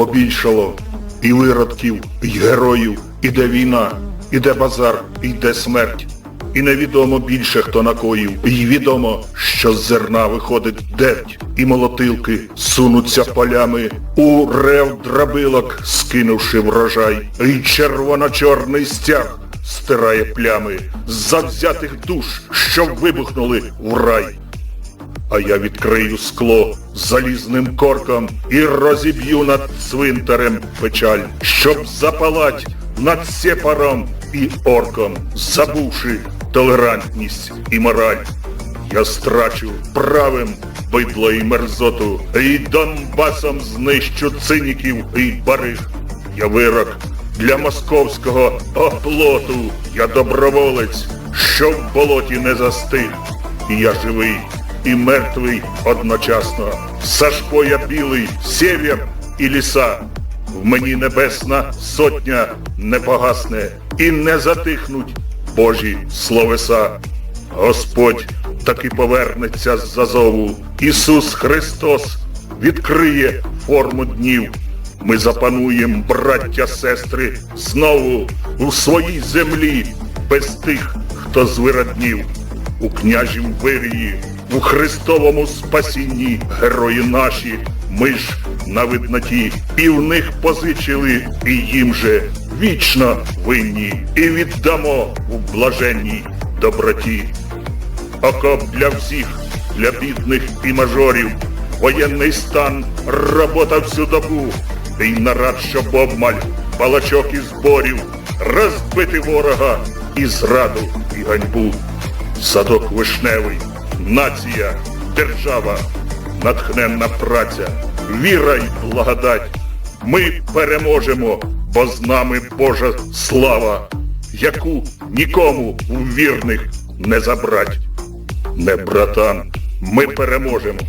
побільшало і виродків, і героїв, іде війна, іде базар, іде смерть. І невідомо більше хто накоїв, і відомо, що з зерна виходить дерть, і молотилки сунуться полями, у рев драбилок, скинувши врожай, і червоно-чорний стяг стирає плями завзятих душ, що вибухнули в рай. А я відкрию скло залізним корком і розіб'ю над цвинтарем печаль, щоб запалать над сепаром і орком, забувши толерантність і мораль. Я страчу правим бидло і мерзоту, і Донбасом знищу циніків і бариг. Я вирок для московського оплоту. Я доброволець, що в болоті не застиг. Я живий і мертвий одночасно. Сашко я білий, север і ліса. В мені небесна сотня не погасне і не затихнуть Божі словеса. Господь таки повернеться з зазову. Ісус Христос відкриє форму днів. Ми запануєм, браття, сестри, знову у своїй землі, без тих, хто звироднів. У княжім вирії, у Христовому спасінні герої наші, ми ж на видноті, і в них позичили, і їм же вічно винні, і віддамо у блаженній доброті. Окоп для всіх, для бідних і мажорів. Воєнний стан, робота всю добу. І нарад, щоб обмаль, балачок і зборів, розбити ворога і зраду, і ганьбу. Садок вишневий, нація, держава, натхненна праця, віра й благодать. Ми переможемо, бо з нами Божа слава, яку нікому у вірних не забрать. Не братан, ми переможемо.